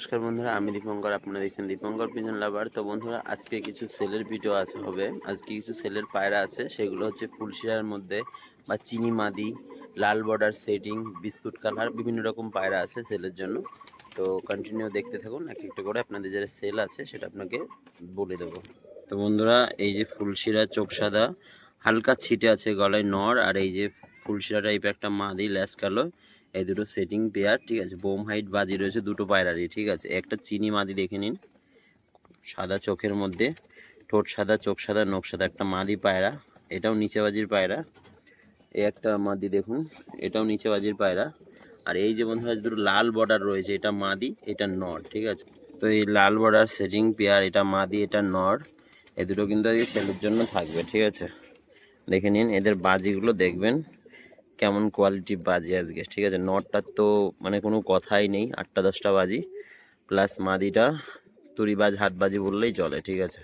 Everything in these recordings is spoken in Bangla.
নমস্কার বন্ধুরা, আমি দীপঙ্কর, আপনারা দেখছেন দীপঙ্কর পিজন লাভার তো বন্ধুরা, আজকে কিছু সেলের ভিডিও আছে হবে। আজকে কিছু সেলের পায়রা আছে, সেগুলো হচ্ছে ফুলশিরার মধ্যে বা চিনি মাদি, লাল বর্ডার সেটিং বিস্কুট কালার, বিভিন্ন রকম পায়রা আছে সেলের জন্য। তো কন্টিনিউ দেখতে থাকুন, এক একটা করে আপনাদের যেটা সেল আছে, সেটা আপনাকে বলে দেবো। তো বন্ধুরা, এই যে ফুলশিরা চোখ সাদা, হালকা ছিটে আছে গলায় নর, আর এই যে ফুলশিরা টাইপের একটা মাদি, ল্যাস কালো। এই দুটো সেটিং পেয়ার ঠিক আছে? বোম হাইট বাজি রয়েছে দুটো পায়রারই, ঠিক আছে? একটা চিনি মাদি দেখে নিন। সাদা চোখের মধ্যে, ঠোঁট সাদা, চোখ সাদা, নখ সাদা, একটা মাদি পায়রা, এটাও নিচে বাজির পায়রা। এই একটা মাদি দেখুন, এটাও নিচে বাজির পায়রা। আর এই যে বন্ধুরা, দুটো লাল বর্ডার রয়েছে, এটা মাদি, এটা নর, ঠিক আছে? তো এই লাল বর্ডার সেটিং পেয়ার এটা মাদি, এটা নর, এ দুটো কিন্তু আজকে সেলের জন্য থাকবে, ঠিক আছে? দেখে নিন, এদের বাজিগুলো দেখবেন। কেমন কোয়ালিটি বাজি আজকে, ঠিক আছে? নটার তো মানে কোনো কথাই নেই, আটটা দশটা বাজি প্লাস মাদিটা তরিবাজ হাত বাজি বললেই চলে, ঠিক আছে?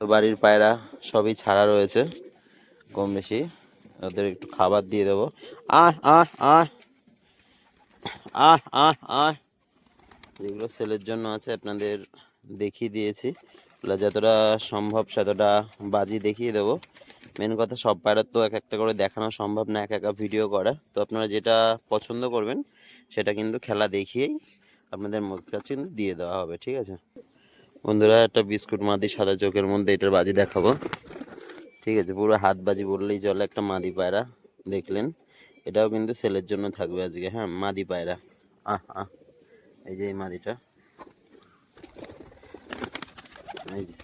তো বাড়ির পায়রা সবই ছাড়া রয়েছে, কম বেশি। ওদের একটু খাবার দিয়ে দেবো। আহ আহ আহ আহ আহ আহ যেগুলো সেলের জন্য আছে আপনাদের দেখিয়ে দিয়েছি। যতটা সম্ভব সেতটা বাজি দেখিয়ে দেবো। মেন কথা সব পায়রার তো এক একটা করে দেখানো সম্ভব না, এক একা ভিডিও করা। তো আপনারা যেটা পছন্দ করবেন, সেটা কিন্তু খেলা দেখিয়েই আপনাদের মধ্যে কিন্তু দিয়ে দেওয়া হবে, ঠিক আছে? বন্ধুরা, একটা বিস্কুট মাদি সাদা চোখের মধ্যে, এটার বাজি দেখাবো। ঠিক আছে, পুরো হাত বাজি বললেই চলে, একটা মাদি পায়রা, দেখলেন? এটাও কিন্তু সেলের জন্য থাকবে আজকে হ্যাঁ? মাদি পায়রা। আহ আহ, এই যে এই মাদিটা। এই যে।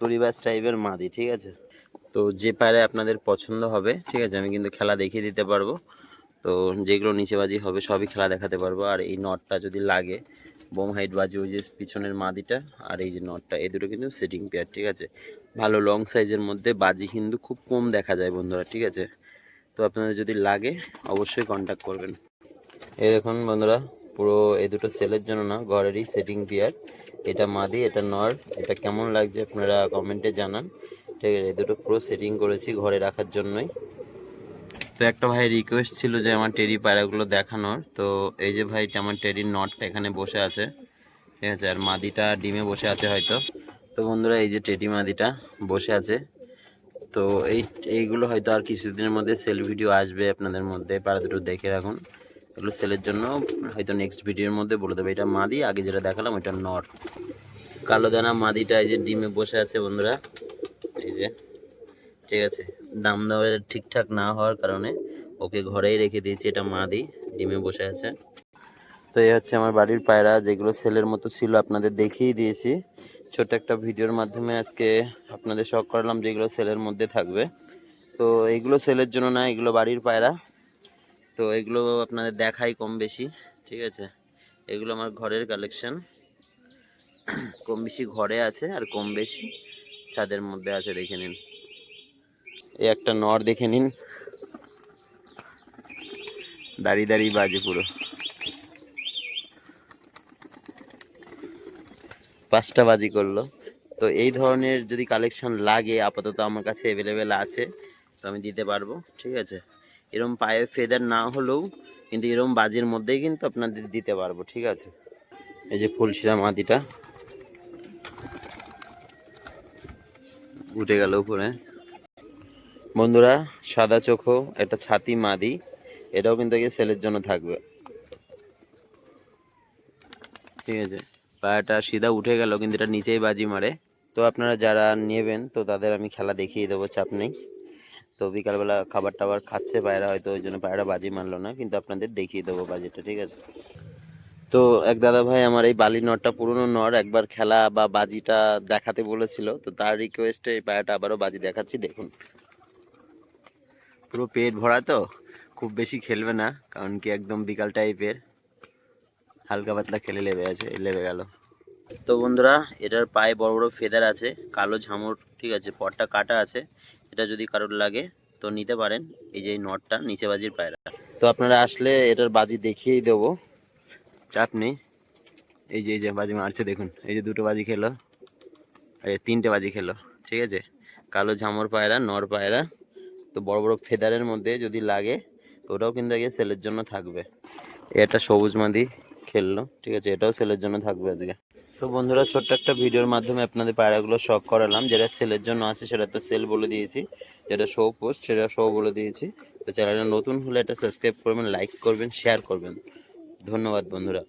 তরিবাস টাইপের মাদি, ঠিক আছে? তো যে পায়রা আপনাদের পছন্দ হবে, ঠিক আছে, আমি কিন্তু খেলা দেখিয়ে দিতে পারব। তো যেগুলো নিচেবাজি হবে, সবই খেলা দেখাতে পারব। আর এই নটটা যদি লাগে বোম হাইট বাজি ওই যে পিছনের মাদিটা আর এই যে নটটা, এ দুটো কিন্তু সেটিং পেয়ার ঠিক আছে? ভালো লং সাইজের মধ্যে বাজি কিন্তু খুব কম দেখা যায় বন্ধুরা, ঠিক আছে? তো আপনাদের যদি লাগে, অবশ্যই কন্ট্যাক্ট করবেন। এই দেখুন বন্ধুরা, পুরো এই দুটো সেলের জন্য না, ঘরেরই সেটিং পেয়ার এটা মাদি, এটা নর, এটা কেমন লাগছে আপনারা কমেন্টে জানান। ঠিক আছে এই দুটো পুরো সেটিং করেছি ঘরে রাখার জন্যই। তো একটা ভাই রিকোয়েস্ট ছিল যে আমার টেরি পায়রাগুলো দেখানোর। তো এই যে ভাই আমার টেরির নটটা এখানে বসে আছে। ঠিক আছে, আর মাদিটা ডিমে বসে আছে হয়তো। তো বন্ধুরা, এই যে টেডি মাদিটা বসে আছে। তো এই, এইগুলো হয়তো আর কিছুদিনের মধ্যে সেল ভিডিও আসবে আপনাদের মধ্যে। পাড়া দুটো দেখে রাখুন। এগুলো সেলের জন্য হয়তো নেক্সট ভিডিওর মধ্যে বলে দেবে। এটা মাদি, আগে যেটা দেখালাম ওইটা নট কালো দানা মাদিটা এই যে ডিমে বসে আছে বন্ধুরা। এই যে, ঠিক আছে। দাম দেওয়া ঠিকঠাক না হওয়ার কারণে ওকে ঘরেই রেখে দিয়েছি, এটা মা মাদি ডিমে বসে আছে। তো এই হচ্ছে আমার বাড়ির পায়রা, যেগুলো সেলের মতো ছিল আপনাদের দেখিয়ে দিয়েছি। ছোট একটা ভিডিওর মাধ্যমে আজকে আপনাদের শখ করলাম যেগুলো সেলের মধ্যে থাকবে। তো এগুলো সেলের জন্য না, এগুলো বাড়ির পায়রা। তো এগুলো আপনাদের দেখাই কম বেশি, ঠিক আছে? এগুলো আমার ঘরের কালেকশন কম বেশি ঘরে আছে আর কম বেশি ছাদের মধ্যে আছে, দেখে নিন। এই একটা নর দেখে নিন। দাঁড়িয়ে দাঁড়িয়ে বাজে পুরো। পাঁচটা বাজি করল। তো এই ধরনের যদি কালেকশন লাগে, আপাতত আমার কাছে অ্যাভেলেবেল আছে, তো আমি দিতে পারব, ঠিক আছে? এরম পায়ে ফেদার না হলেও কিন্তু এরম বাজির মধ্যেই কিন্তু আপনাদের দিতে পারব, ঠিক আছে? এই যে ফুলশিরা মাটিটা। উঠে গেল উপরে। বন্ধুরা, সাদা চোখো একটা ছাতি মাদি, এটাও কিন্তু সেলের জন্য থাকবে। ঠিক আছে, পায়াটা সিধা উঠে গেল, কিন্তু এটা নিচেই বাজি মারে। তো আপনারা যারা নেবেন, তো তাদের আমি খেলা দেখিয়ে দেবো, চাপ নেই। তো বিকালবেলা খাবার টাবার খাচ্ছে, পায়রা হয়তো ওই জন্য পায়রা বাজি মারলো না, কিন্তু আপনাদের দেখিয়ে দেবো বাজিটা, ঠিক আছে? তো এক দাদা ভাই আমার এই বালি নটটা, পুরনো নর একবার খেলা বা বাজিটা দেখাতে বলেছিল, তো তার রিকোয়েস্টে এই পায়রাটা আবারও বাজি দেখাচ্ছি, দেখুন। পুরো পেট ভরা তো, খুব বেশি খেলবে না, কারণ কি একদম বিকাল টাইপের হালকা পাতলা খেলে লেবে আছে, লেবে গেল। তো বন্ধুরা, এটার পায়ে বড় বড় ফেদার আছে, কালো ঝামর, ঠিক আছে, পটটা কাটা আছে, এটা যদি কারোর লাগে, তো নিতে পারেন, এই যে নটটা নিচে বাজির পায়রা। তো আপনারা আসলে এটার বাজি দেখিয়েই দেবো, চাপ নেই। এই যে এই যে, বাজি মারছে, দেখুন, এই যে দুটো বাজি খেলো, এই তিনটে বাজি খেলো, ঠিক আছে? কালো ঝামর পায়রা, নর পায়রা তো বড় বড় ফেদারের মধ্যে যদি লাগে, তো ওটাও কিন্তু আগে সেলের জন্য থাকবে। এটা সবুজ মাদি খেললো, ঠিক আছে, এটাও সেলের জন্য থাকবে আজকে। তো বন্ধুরা, ছোট্ট একটা ভিডিওর মাধ্যমে আপনাদের পায়রাগুলো শখ করালাম, যেটা সেলের জন্য আছে সেটা তো সেল বলে দিয়েছি, যেটা শো পোস্ট সেটা শো বলে দিয়েছি। তো চ্যানেলটা নতুন হলে এটা সাবস্ক্রাইব করবেন লাইক করবেন শেয়ার করবেন। ধন্যবাদ বন্ধুরা।